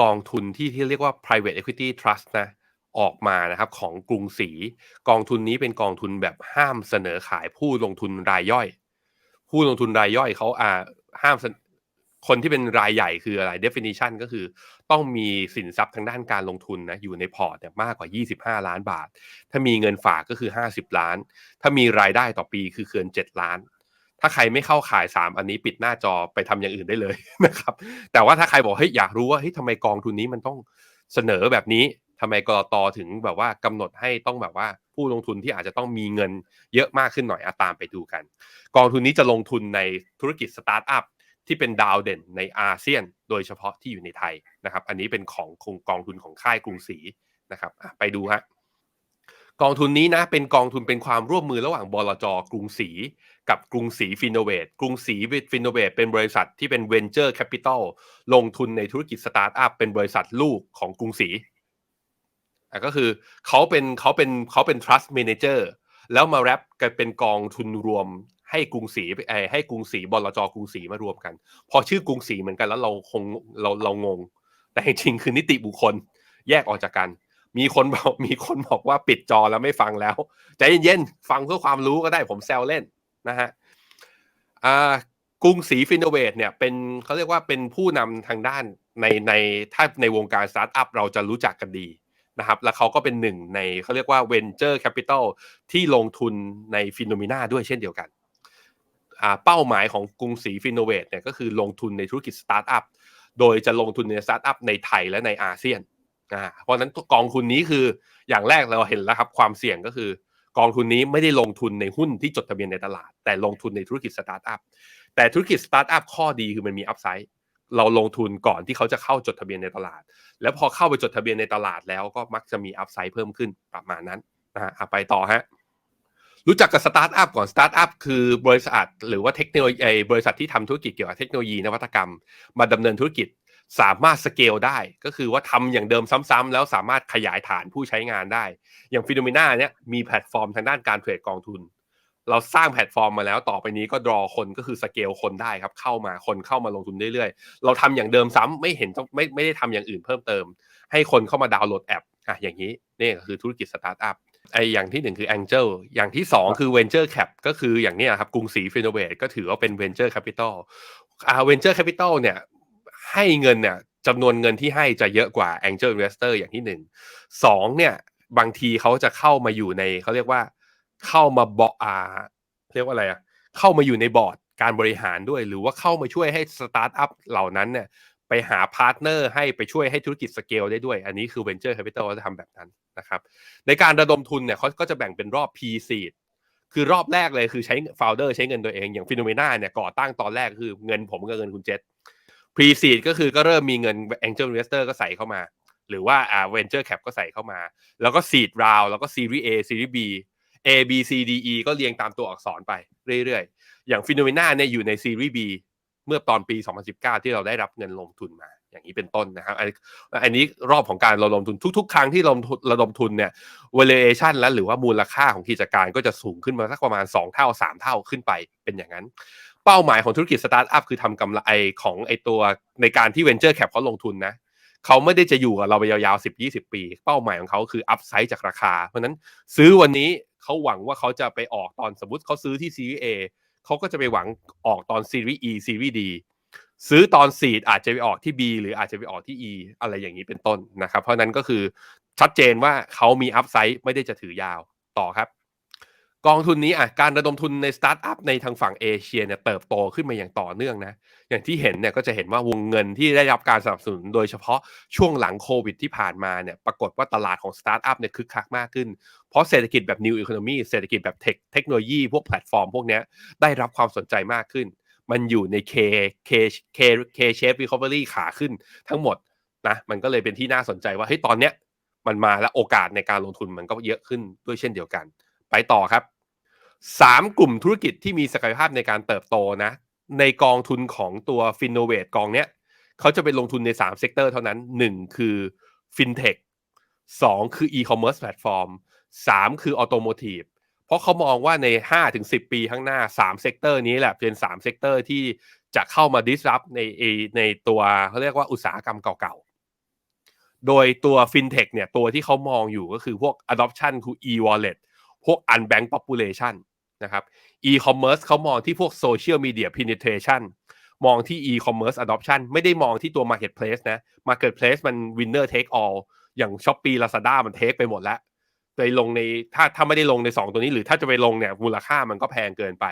กองทุนที่ที่เรียกว่า private equity trust นะออกมานะครับของกรุงศรีกองทุนนี้เป็นกองทุนแบบห้ามเสนอขายผู้ลงทุนรายย่อย ผู้ลงทุนรายย่อยเขาอ่าห้ามคนที่เป็นรายใหญ่คืออะไร definition ก็คือ ต้องมีสินทรัพย์ทางด้านการลงทุนนะอยู่ในพอร์ตเนี่ยมากกว่า 25 ล้านบาท ถ้ามีเงินฝากก็คือ 50 ล้าน ถ้ามีรายได้ต่อปีคือเกิน 7 ล้าน ถ้าใครไม่เข้าขาย 3 อันนี้ปิดหน้าจอไปทำอย่างอื่นได้เลยนะครับ แต่ว่าถ้าใครบอกเฮ้ยอยากรู้ว่าเฮ้ยทำไมกองทุนนี้มันต้องเสนอแบบนี้ทำไมกรตถึงแบบว่ากำหนดให้ต้องแบบว่าผู้ลงทุนที่อาจจะต้องมีเงินเยอะมากขึ้นหน่อยอาตามไปดูกัน กองทุนนี้จะลงทุนในธุรกิจสตาร์ทอัพที่เป็นดาวเด่นในอาเซียน โดยเฉพาะที่อยู่ในไทยนะครับ อันนี้เป็นของกองทุนของค่ายกรุงศรีนะครับไปดูฮะ กองทุนนี้นะเป็นกองทุนเป็นความร่วมมือระหว่างบลจกรุงศรีกับกรุงศรีฟินโนเวตกรุงศรีฟินโนเวตเป็นบริษัทที่เป็นเวนเจอร์แคปิตอลลงทุนในธุรกิจสตาร์ทอัพเป็นบริษัทลูกของกรุงศรีก็คือเขาเป็นเขาเป็นเขาเป็น trust manager แล้วมาแรปกันเป็นกองทุนรวมให้กรุงศรีไอให้กรุงศรีบลจกรุงศรีมารวมกัน พอชื่อกรุงศรีเหมือนกันแล้วเราคงเราเรางง แต่จริงคือนิติบุคคลแยกออกจากกัน มีคนบอกมีคนบอกว่าปิดจอแล้วไม่ฟังแล้วใจเย็นๆฟังเพื่อความรู้ก็ได้ผมแซวเล่นนะฮะอ่ากรุงศรีฟินโนเวทเนี่ยเป็นเขาเรียกว่าเป็นผู้นำทางด้านในในถ้าในวงการสตาร์ทอัพเราจะรู้จักกันดีนะครับแล้วเขาก็เป็นหนึ่งในเขาเรียกว่า Venture Capital ที่ลงทุนในฟิโนมิน่าด้วยเช่นเดียวกัน เป้าหมายของกรุงศรีฟินโนเวทเนี่ยก็คือลงทุนในธุรกิจสตาร์ทอัพ โดยจะลงทุนในสตาร์ทอัพในไทยและในอาเซียน อ่าเพราะนั้นกองทุนนี้คืออย่างแรกเราเห็นแล้วครับ ความเสี่ยงก็คือกองทุนนี้ไม่ได้ลงทุนในหุ้นที่จดทะเบียนในตลาด แต่ลงทุนในธุรกิจสตาร์ทอัพแต่ธุรกิจสตาร์ทอัพข้อดีคือมันมีอัพไซด์เราลงทุนก่อนที่เขาจะเข้าจดทะเบียนในตลาด แล้วพอเข้าไปจดทะเบียนในตลาดแล้วก็มักจะมีอัพไซด์เพิ่มขึ้นประมาณนั้นนะฮะไปต่อฮะรู้จักกับสตาร์ทอัพก่อนสตาร์ทอัพคือบริษัท หรือว่าเทคโนโลยีบริษัทที่ทำธุรกิจเกี่ยวกับเทคโนโลยีนวัตกรรม มาดำเนินธุรกิจ สามารถสเกลได้ ก็คือว่าทำอย่างเดิมซ้ำๆแล้วสามารถขยายฐานผู้ใช้งานได้ อย่างฟิโนเมนาเนี่ยมีแพลตฟอร์มทางด้านการเทรดกองทุน เราสร้างแพลตฟอร์มมาแล้วต่อไปนี้ก็ดรอคนก็คือสเกลคนได้ครับ เข้ามาคนเข้ามาลงทุนเรื่อยๆ เราทำอย่างเดิมซ้ำไม่เห็นไม่ไม่ได้ทำอย่างอื่นเพิ่มเติม ให้คนเข้ามาดาวน์โหลดแอปอะอย่างนี้นี่คือธุรกิจสตาร์ทอัพไออย่างที่หนึ่งคือ Angel อย่างที่สองคือ Venture Cap ก็คืออย่างนี้ครับกรุงศรีฟิโนเวทก็ถือว่าเป็น Venture Capital อ่า Venture Capital เนี่ย ให้เงินเนี่ยจำนวนเงินที่ให้จะเยอะกว่า Angel Investor อย่างที่หนึ่งสองเนี่ยบางทีเขาจะเข้ามาอยู่ในเขาเรียกว่าเข้ามาบออ่าเรียกว่าอะไรอะเข้ามาอยู่ในบอร์ดการบริหารด้วย หรือว่าเข้ามาช่วยให้สตาร์ทอัพเหล่านั้นเนี่ยไปหาพาร์ทเนอร์ให้ไปช่วยให้ธุรกิจสเกลได้ด้วย อันนี้คือ Venture Capital จะทำแบบนั้นนะครับในการระดมทุนเนี่ยเขาก็จะแบ่งเป็นรอบ P seed คือรอบแรกเลยคือใช้ founder ใช้เงินตัวเองอย่างฟิโนเมนาเนี่ยก่อตั้งตอนแรกคือเงินผมกับเงินคุณเจษ Pre seed ก็คือก็เริ่มมีเงิน Angel Investor ก็ใส่เข้ามา หรือว่าอ่า Venture Cap ก็ใส่เข้ามา แล้วก็ seed round แล้วก็ Series A Series B A B C D E ก็เรียงตามตัวอักษรไปเรื่อยๆ อย่างฟิโนเมนาเนี่ยอยู่ใน Series B เมื่อตอนปี 2019 ที่เราได้รับเงินลงทุนมา อย่างนี้เป็นต้นนะครับ อันนี้รอบของการระดมทุนทุกๆ ครั้งที่เราระดมทุนเนี่ย valuation และหรือว่ามูลค่าของกิจการก็จะสูงขึ้นมาสักประมาณ 2 เท่า 3 เท่าขึ้นไปเป็นอย่างนั้น เป้าหมายของธุรกิจสตาร์ทอัพคือทำกำไรของไอตัวในการที่ venture cap เขาลงทุนนะเขาไม่ได้จะอยู่กับเราไปยาวๆ 10-20 ปี เป้าหมายของเขาคืออัพไซด์จากราคา เพราะนั้นซื้อวันนี้เขาหวังว่าเขาจะไปออกตอนสมมติเขาซื้อที่ Series A เขาก็จะไปหวังออกตอน Series E Series D ซื้อตอนซีดอาจจะไปออกที่ B หรืออาจจะไปออกที่ E อะไรอย่างนี้เป็นต้นนะครับ เพราะนั้นก็คือชัดเจนว่าเขามีอัพไซด์ไม่ได้จะถือยาวต่อครับ กองทุนนี้อะการระดมทุนในสตาร์ทอัพในทางฝั่งเอเชียเนี่ยเติบโตขึ้นมาอย่างต่อเนื่องนะ อย่างที่เห็นเนี่ยก็จะเห็นว่าวงเงินที่ได้รับการสนับสนุนโดยเฉพาะช่วงหลังโควิดที่ผ่านมาเนี่ยปรากฏว่าตลาดของสตาร์ทอัพเนี่ยคึกคักมากขึ้น เพราะเศรษฐกิจแบบ New Economy เศรษฐกิจแบบเทคเทคโนโลยีพวกแพลตฟอร์มพวกนี้ได้รับความสนใจมากขึ้น มันอยู่ใน K K K K shape recovery ขาขึ้นทั้งหมดนะมันก็เลยเป็นที่น่าสนใจว่าเฮ้ยตอนเนี้ยมันมาแล้วโอกาสในการลงทุนมันก็เยอะขึ้นด้วยเช่นเดียวกัน ไปต่อครับสามกลุ่มธุรกิจที่มีศักยภาพในการเติบโตนะ ในกองทุนของตัวฟินโนเวตกองเนี้ยเขาจะไปลงทุนใน3เซกเตอร์เท่านั้น 1 คือฟินเทค2คืออีคอมเมิร์ซแพลตฟอร์ม3คือออโตโมทีฟเพราะเขามองว่าใน 5-10 ปีข้างหน้า3เซกเตอร์นี้แหละเป็น3เซกเตอร์ที่จะเข้ามา disrupt ในในตัวเขาเรียกว่าอุตสาหกรรมเก่าโดยตัว FinTech เนี่ยตัวที่เขามองอยู่ก็คือพวก adoption คือ e-wallet พวก unbank population นะครับ e-commerce เขามองที่พวก social media penetration มองที่ e-commerce adoption ไม่ได้มองที่ตัว marketplace นะ marketplace มัน winner take all อย่าง Shopee Lazada มัน take ไปหมดแล้วไปลงในถ้าถ้าไม่ได้ลงใน 2 ตัวนี้ หรือถ้าจะไปลงเนี่ยมูลค่ามันก็แพงเกินไป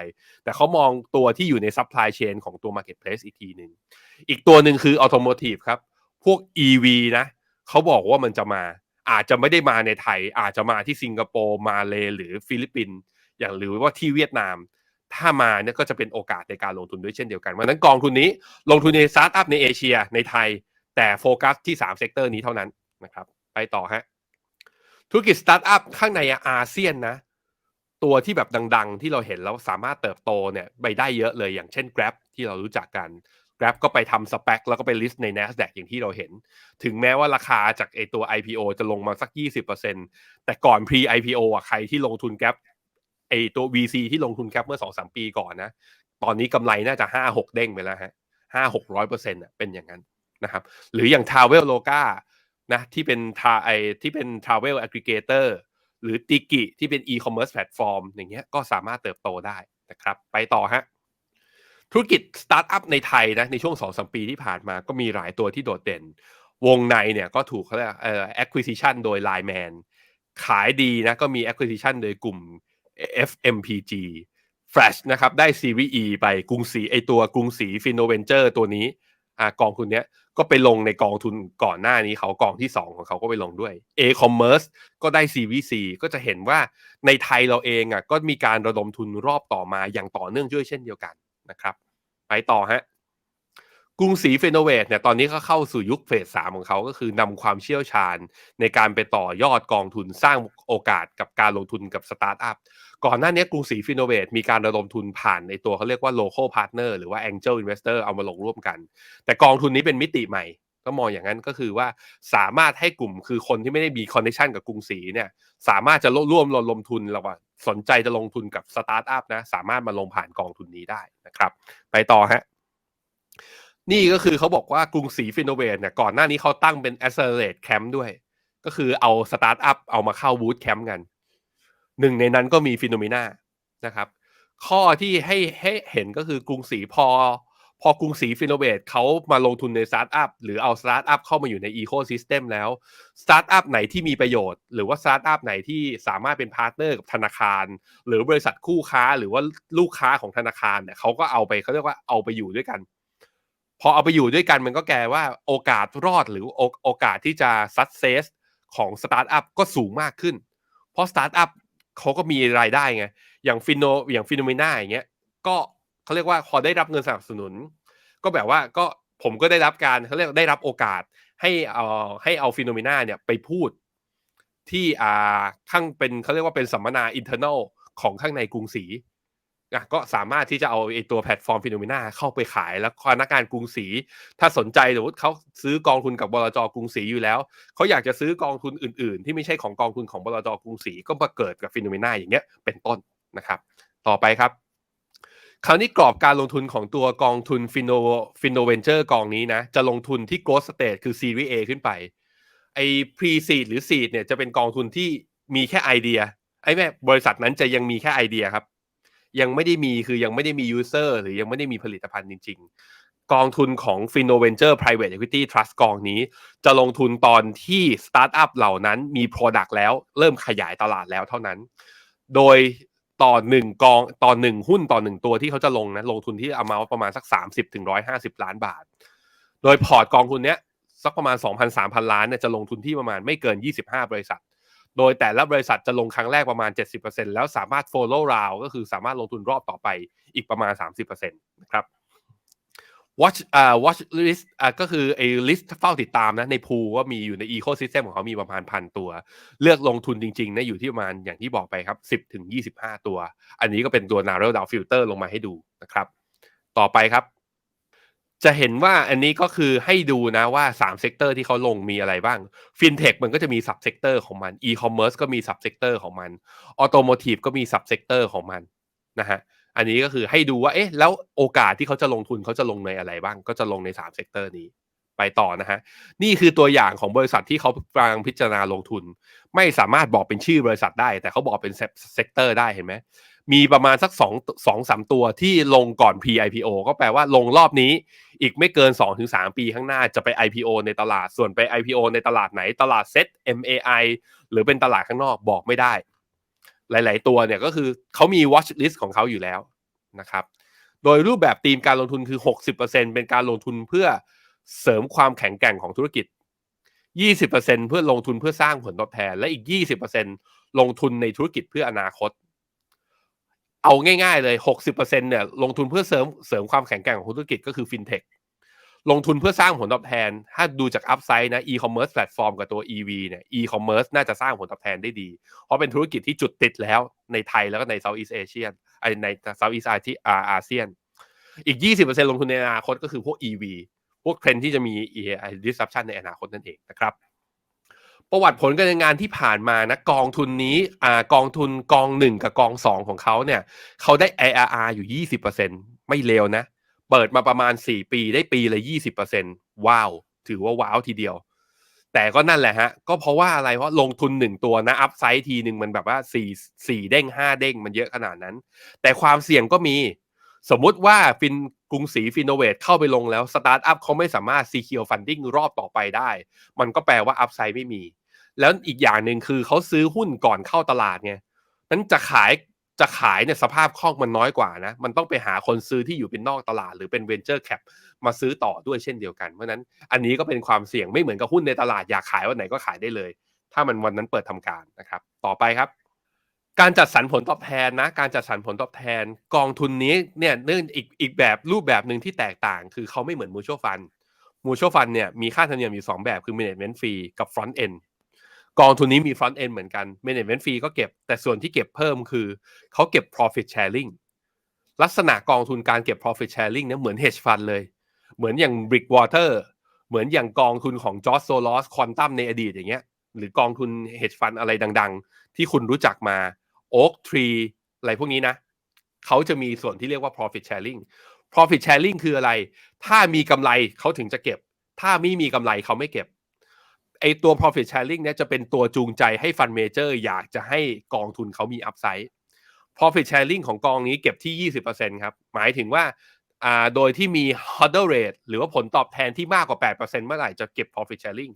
แต่เขามองตัวที่อยู่ใน supply chain ของตัว marketplace อีกทีหนึ่งอีกตัวหนึ่งคือ automotive ครับ พวก EV นะเขาบอกว่ามันจะมา อาจจะไม่ได้มาในไทย อาจจะมาที่สิงคโปร์มาเลหรือฟิลิปปินส์อย่างหรือว่าที่เวียดนาม ถ้ามาเนี่ยก็จะเป็นโอกาสในการลงทุนด้วยเช่นเดียวกันเพราะนั้นกองทุนนี้ลงทุนในสตาร์ทอัพในเอเชียในไทย แต่โฟกัสที่3เซกเตอร์นี้เท่านั้นนะครับไปต่อฮะธุรกิจสตาร์ทอัพข้างในอาเซียนนะ ตัวที่แบบดัง ๆ ที่เราเห็นแล้วสามารถเติบโตเนี่ยไปได้เยอะเลยอย่างเช่น Grab ที่เรารู้จักกัน Grab ก็ไปทำสเปคแล้วก็ไปลิสต์ใน NASDAQ อย่างที่เราเห็น ถึงแม้ว่าราคาจากไอตัว IPO จะลงมาสัก 20%แต่ก่อน pre IPO อะใครที่ลงทุน Grab ไอตัว VC ที่ลงทุน Grab เมื่อ 2-3 ปีก่อนนะ ตอนนี้กำไรน่าจะ 5-6 เด้งไปแล้วฮะ 5-600%อะเป็นอย่างนั้นนะครับ หรืออย่าง Travel Loga นะที่เป็นทาไอที่เป็น Travel Aggregator หรือติกิที่เป็น e-commerce platform อย่างเงี้ยก็สามารถเติบโตได้นะครับ ไปต่อฮะ ธุรกิจสตาร์ทอัพในไทยนะในช่วง2อสปีที่ผ่านมาก็มีหลายตัวที่โดดเด่น วงในเนี่ยก็ถูกเขาเรียกเอ่อ acquisition โดย Line Man ขายดีนะก็มี acquisition โดยกลุ่ม FMPG Flash นะครับได้ Series E ไปกรุงศรีไอตัวกรุงศรี Finoventure ตัวนี้อ่ากองทุนเนี้ยก็ไปลงในกองทุนก่อนหน้านี้เขากองที่ 2 ของเขาก็ไปลงด้วย A-commerce ก็ได้ Series C ก็จะเห็นว่าในไทยเราเองอะก็มีการระดมทุนรอบต่อมาอย่างต่อเนื่องด้วยเช่นเดียวกัน นะครับ ไปต่อฮะกรุงศรีเฟโนเวทเนี่ยตอนนี้ก็เข้าสู่ยุคเฟสสามของเขาก็คือนำความเชี่ยวชาญในการไปต่อยอดกองทุนสร้างโอกาสกับการลงทุนกับสตาร์ทอัพก่อนหน้านี้กรุงศรีฟิโนเวทมีการระดมทุนผ่านในตัวเขาเรียกว่า local partner หรือว่า angel investor เอามาลงร่วมกัน แต่กองทุนนี้เป็นมิติใหม่ ก็มองอย่างนั้นก็คือว่าสามารถให้กลุ่มคือคนที่ไม่ได้มีคอนเนคชันกับกรุงศรีเนี่ยสามารถจะร่วมลงลงทุนเราว่าสนใจจะลงทุนกับสตาร์ทอัพนะสามารถมาลงผ่านกองทุนนี้ได้นะครับ ไปต่อฮะนี่ก็คือเขาบอกว่ากรุงศรีฟินโนเวทเนี่ยก่อนหน้านี้เขาตั้งเป็น Accelerate Camp ด้วย ก็คือเอาสตาร์ทอัพเอามาเข้าบูธแคมป์กัน หนึ่งในนั้นก็มีฟิโนเมนานะครับ ข้อที่ให้ให้เห็นก็คือกรุงศรีพอ พอกรุงศรีฟิโนเวทเขามาลงทุนในสตาร์ทอัพหรือเอาสตาร์ทอัพเข้ามาอยู่ในอีโคซิสเต็มแล้วสตาร์ทอัพไหนที่มีประโยชน์ หรือว่าสตาร์ทอัพไหนที่สามารถเป็นพาร์ทเนอร์กับธนาคาร หรือบริษัทคู่ค้าหรือว่าลูกค้าของธนาคารเนี่ยเขาก็เอาไปเขาเรียกว่าเอาไปอยู่ด้วยกัน พอเอาไปอยู่ด้วยกันมันก็แกว่าโอกาสรอดหรือโอโอกาสที่จะซัดเซสของสตาร์ทอัพก็สูงมากขึ้น เพราะสตาร์ทอัพเขาก็มีรายได้ไงอย่างฟินโนอย่างฟิโนเมนาอย่างเงี้ยก็ เขาเรียกว่าพอได้รับเงินสนับสนุน ก็แบบว่าก็ผมก็ได้รับการเขาเรียกได้รับโอกาสให้เอ่อให้เอาฟิโนเมนาเนี่ยไปพูดที่อ่าข้างเป็นเขาเรียกว่าเป็นสัมมนาอินเทอร์เนลของข้างในกรุงศรีอะก็สามารถที่จะเอาไอตัวแพลตฟอร์มฟิโนเมนาเข้าไปขายแล้วพนักงานกรุงศรีถ้าสนใจหรือว่าเขาซื้อกองทุนกับบลจกรุงศรีอยู่แล้วเขาอยากจะซื้อกองทุนอื่น ๆ ที่ไม่ใช่ของกองทุนของบลจกรุงศรีก็มาเกิดกับฟิโนเมนาอย่างเงี้ยเป็นต้นนะครับ ต่อไปครับ คราวนี้กรอบการลงทุนของตัวกองทุนฟินโนฟินโนเวนเจอร์กองนี้นะ จะลงทุนที่ growth stage คือ Series A ขึ้นไป ไอ้ pre seed หรือ seed เนี่ยจะเป็นกองทุนที่มีแค่ไอเดีย ไอ้แม่บริษัทนั้นจะยังมีแค่ไอเดียครับ ยังไม่ได้มีคือยังไม่ได้มี user หรือยังไม่ได้มีผลิตภัณฑ์จริง ๆ กองทุนของ f i n o v e n t u r e Private Equity Trust กองนี้ จะลงทุนตอนที่สตาร์ทอัพเหล่านั้นมี Product แล้วเริ่มขยายตลาดแล้วเท่านั้น โดย ต่อหนึ่งกองต่อหนึ่งหุ้นต่อหนึ่งตัวที่เขาจะลงนะลงทุนที่เอามาประมาณสัก 30ถึง150 ล้านบาท โดยพอร์ตกองทุนเนี้ยสักประมาณ 2,000-3,000 ล้านเนี่ยจะลงทุนที่ประมาณไม่เกิน 25 บริษัท โดยแต่ละบริษัทจะลงครั้งแรกประมาณ 70%แล้วสามารถ follow round ก็คือสามารถลงทุนรอบต่อไปอีกประมาณ 30%นะครับ watch อ่า watch list อ่าก็คือไอ้ list เฝ้าติดตามนะ ในพูว่ามีอยู่ใน ecosystem ของเขามีประมาณพันตัว เลือกลงทุนจริงๆนะอยู่ที่ประมาณอย่างที่บอกไปครับ 10ถึง25 ตัว อันนี้ก็เป็นตัว narrow down filter ลงมาให้ดูนะครับ ต่อไปครับ จะเห็นว่าอันนี้ก็คือให้ดูนะว่า3เซกเตอร์ที่เขาลงมีอะไรบ้าง FinTech มันก็จะมี sub sector ของมัน e-commerce ก็มี sub sector ของมัน automotive ก็มี sub sector ของมันนะฮะ อันนี้ก็คือให้ดูว่าเอ๊ะแล้วโอกาสที่เขาจะลงทุนเขาจะลงในอะไรบ้าง ก็จะลงใน3เซกเตอร์นี้ไปต่อนะฮะนี่คือตัวอย่างของบริษัทที่เขากำลังพิจารณาลงทุน ไม่สามารถบอกเป็นชื่อบริษัทได้ แต่เขาบอกเป็นเซกเตอร์ได้เห็นไหมมีประมาณสัก2 2 3 ตัวที่ลงก่อน pre-IPO ก็แปลว่าลงรอบนี้ อีกไม่เกิน 2-3 ปีข้างหน้าจะไป IPO ในตลาดส่วนไป IPO ในตลาดไหนตลาดเซ็ต MAI หรือเป็นตลาดข้างนอกบอกไม่ได้ หลาย ๆ ตัวเนี่ยก็คือเขามี watch list ของเขาอยู่แล้วนะครับ โดยรูปแบบธีมการลงทุนคือ 60%เป็นการลงทุนเพื่อเสริมความแข็งแกร่งของธุรกิจ 20%เพื่อลงทุนเพื่อสร้างผลตอบแทน และอีก 20%ลงทุนในธุรกิจเพื่ออนาคต เอาง่าย ๆ เลย 60%เนี่ยลงทุนเพื่อเสริมเสริมความแข็งแกร่งของธุรกิจก็คือฟินเทค ลงทุนเพื่อสร้างผลตอบแทน ถ้าดูจากอัพไซด์นะอีคอมเมิร์ซแพลตฟอร์มกับตัว EV เนี่ยอีคอมเมิร์ซน่าจะสร้างผลตอบแทนได้ดี เพราะเป็นธุรกิจที่จุดติดแล้วในไทยแล้วก็ในเซาท์อีสเอเชียในเซาท์อีสอาเซียน อีก 20%ลงทุนในอนาคตก็คือพวก EV พวกเทรนที่จะมี disruption ในอนาคตนั่นเองนะครับ ประวัติผลการงานที่ผ่านมานะกองทุนนี้อ่ากองทุนกองหนึ่งกับกองสองของเขาเนี่ยเขาได้ IRR อยู่ 20%ไม่เลวนะ เปิดมาประมาณ 4 ปีได้ปีละ20%ว้าว ถือว่าว้าวทีเดียว แต่ก็นั่นแหละฮะ ก็เพราะว่าอะไรเพราะลงทุนหนึ่งตัวนะ อัพไซด์ทีหนึ่งมันแบบว่า 4 4 เด้ง 5 เด้งมันเยอะขนาดนั้น แต่ความเสี่ยงก็มี สมมุติว่าฟินกรุงศรีฟินโนเวทเข้าไปลงแล้ว สตาร์ทอัพเขาไม่สามารถ secure funding รอบต่อไปได้ มันก็แปลว่าอัพไซด์ไม่มี แล้วอีกอย่างหนึ่งคือเขาซื้อหุ้นก่อนเข้าตลาดไงนั้นจะขาย จะขายเนี่ยสภาพคล่องมันน้อยกว่านะ มันต้องไปหาคนซื้อที่อยู่เป็นนอกตลาด หรือเป็น venture cap มาซื้อต่อด้วยเช่นเดียวกัน เพราะนั้นอันนี้ก็เป็นความเสี่ยงไม่เหมือนกับหุ้นในตลาดอยากขายวันไหนก็ขายได้เลย ถ้ามันวันนั้นเปิดทำการนะครับ ต่อไปครับ การจัดสรรผลตอบแทนนะ การจัดสรรผลตอบแทน กองทุนนี้เนี่ยเนื่องอีกอีกแบบรูปแบบหนึ่งที่แตกต่าง คือเขาไม่เหมือนมูชัวฟันมูชัวฟันเนี่ยมีค่าธรรมเนียมอยู่ 2 แบบคือ management fee กับ front end กองทุนนี้มี front end เหมือนกัน management fee ก็เก็บ แต่ส่วนที่เก็บเพิ่มคือ เขาเก็บ profit sharing ลักษณะกองทุนการเก็บ profit sharing เนี่ยเหมือน hedge fund เลย เหมือนอย่าง Brickwater เหมือนอย่างกองทุนของ George Soros Quantum ในอดีตอย่างเงี้ย หรือกองทุน hedge fund อะไรดัง ๆ ที่คุณรู้จักมา Oak Tree อะไรพวกนี้นะ เขาจะมีส่วนที่เรียกว่า profit sharing profit sharing คืออะไร ถ้ามีกำไรเขาถึงจะเก็บ ถ้าไม่มีกำไรเขาไม่เก็บ ไอตัว profit sharing เนี่ยจะเป็นตัวจูงใจให้ฟันเมเจอร์อยากจะให้กองทุนเขามี upside profit sharing ของกองนี้เก็บที่ 20%ครับ หมายถึงว่าอ่าโดยที่มี hurdle rate หรือว่าผลตอบแทนที่มากกว่า 8%เมื่อไหร่จะเก็บ profit sharing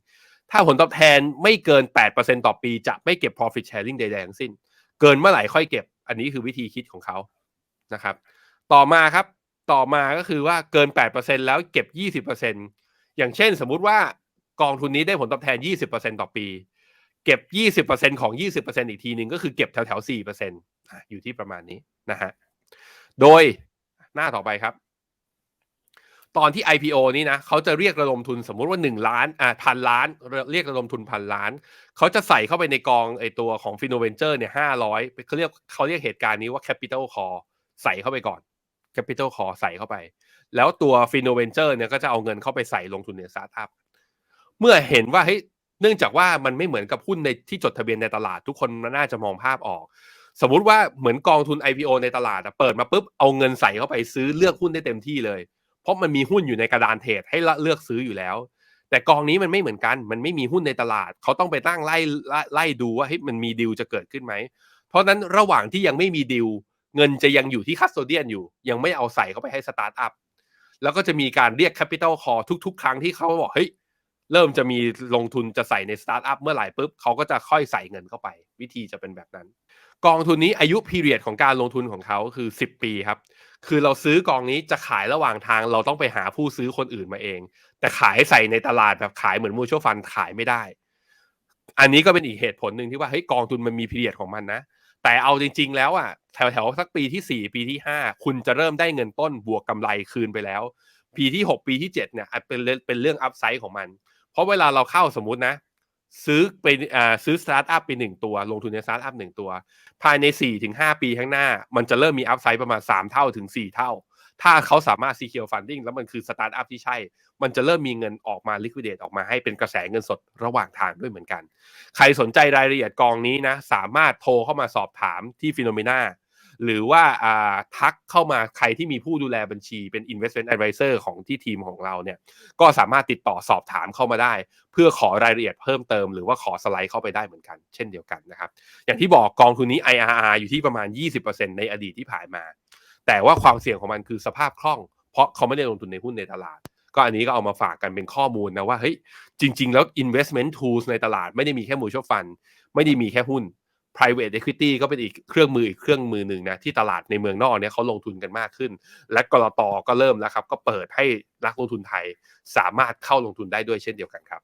ถ้าผลตอบแทนไม่เกิน 8%ต่อปี จะไม่เก็บ profit sharing ใดๆทั้งสิ้น เกินเมื่อไหร่ค่อยเก็บ อันนี้คือวิธีคิดของเขานะครับ ต่อมาครับ ต่อมาก็คือว่าเกิน 8%แล้วเก็บ 20%อย่างเช่นสมมุติว่า กองทุนนี้ได้ผลตอบแทน 20%ต่อปี เก็บ 20%ของ 20%อีกทีหนึ่งก็คือเก็บแถวๆ4%อยู่ที่ประมาณนี้นะฮะ โดยหน้าต่อไปครับ ตอนที่ IPO นี้นะเขาจะเรียกระดมทุนสมมุติว่า 1 ล้านอ่าพันล้าน เรียกระดมทุนพันล้าน เขาจะใส่เข้าไปในกองไอตัวของ f i n o v e n t u r e เนี่ยห้าร้อยเขาเรียกเขาเรียกเหตุการณ์นี้ว่า Capital Call ใส่เข้าไปก่อน Capital Call ใส่เข้าไป แล้วตัว f i n o v e n t u r e เนี่ยก็จะเอาเงินเข้าไปใส่ลงทุนในสตาร์ทอัพ เมื่อเห็นว่าเฮ้ยเนื่องจากว่ามันไม่เหมือนกับหุ้นในที่จดทะเบียนในตลาดทุกคนน่าจะมองภาพออก สมมุติว่าเหมือนกองทุน IPO ในตลาดเปิดมาปุ๊บเอาเงินใส่เข้าไปซื้อเลือกหุ้นได้เต็มที่เลย เพราะมันมีหุ้นอยู่ในกระดานเทรดให้เลือกซื้ออยู่แล้ว แต่กองนี้มันไม่เหมือนกัน มันไม่มีหุ้นในตลาด เขาต้องไปตั้งไล่ไล่ดูว่าเฮ้ยมันมีดิวจะเกิดขึ้นไหมเพราะนั้นระหว่างที่ยังไม่มีดิวเงินจะยังอยู่ที่คัสโตเดียนอยู่ ยังไม่เอาใส่เข้าไปให้สตาร์ทอัพแล้วก็จะมีการเรียกแคปิตอลคอทุก ๆ ครั้งที่เขาบอกเฮ้ย เริ่มจะมีลงทุนจะใส่ในสตาร์ทอัพเมื่อไหร่ปุ๊บเขาก็จะค่อยใส่เงินเข้าไป วิธีจะเป็นแบบนั้น กองทุนนี้อายุพีเรียดของการลงทุนของเขาคือ 10 ปีครับ คือเราซื้อกองนี้จะขายระหว่างทางเราต้องไปหาผู้ซื้อคนอื่นมาเอง แต่ขายใส่ในตลาดแบบขายเหมือนมูชัวฟันขายไม่ได้ อันนี้ก็เป็นอีกเหตุผลหนึ่งที่ว่าเฮ้ยกองทุนมันมีพีเรียดของมันนะแต่เอาจริง ๆ แล้วอะแถวๆสักปีที่ 4 ปีที่ 5 คุณจะเริ่มได้เงินต้นบวกกำไรคืนไปแล้ว ปีที่ 6 ปีที่ 7เนี่ยเป็นเป็นเรื่องอัพไซด์ของมัน เพราะเวลาเราเข้าสมมุตินะ ซื้อไปอ่าซื้อสตาร์ทอัพไปหนึ่งตัว ลงทุนในสตาร์ทอัพหนึ่งตัว ภายใน4-5ปีข้างหน้า มันจะเริ่มมีอัพไซด์ประมาณ 3 เท่าถึง 4 เท่า ถ้าเขาสามารถ secure funding แล้วมันคือสตาร์ทอัพที่ใช่ มันจะเริ่มมีเงินออกมา liquidate ออกมาให้เป็นกระแสเงินสดระหว่างทางด้วยเหมือนกัน ใครสนใจรายละเอียดกองนี้นะ สามารถโทรเข้ามาสอบถามที่ฟิโนเมนา หรือว่าทักเข้ามาใครที่มีผู้ดูแลบัญชีเป็น investment advisor ของที่ทีมของเราเนี่ยก็สามารถติดต่อสอบถามเข้ามาได้ เพื่อขอรายละเอียดเพิ่มเติมหรือว่าขอสไลด์เข้าไปได้เหมือนกัน เช่นเดียวกันนะครับ อย่างที่บอกกองทุนนี้ IRR อยู่ที่ประมาณ 20%ในอดีตที่ผ่านมา แต่ว่าความเสี่ยงของมันคือสภาพคล่อง เพราะเขาไม่ได้ลงทุนในหุ้นในตลาดก็อันนี้ก็เอามาฝากกันเป็นข้อมูลนะว่าเฮ้ยจริง ๆ แล้ว investment tools ในตลาดไม่ได้มีแค่ mutual fund ไม่ได้มีแค่หุ้น private equity ก็เป็นอีกเครื่องมืออีกเครื่องมือหนึ่งนะที่ตลาดในเมืองนอกเนี่ยเขาลงทุนกันมากขึ้น และกรตก็เริ่มแล้วครับ ก็เปิดให้นักลงทุนไทยสามารถเข้าลงทุนได้ด้วยเช่นเดียวกันครับ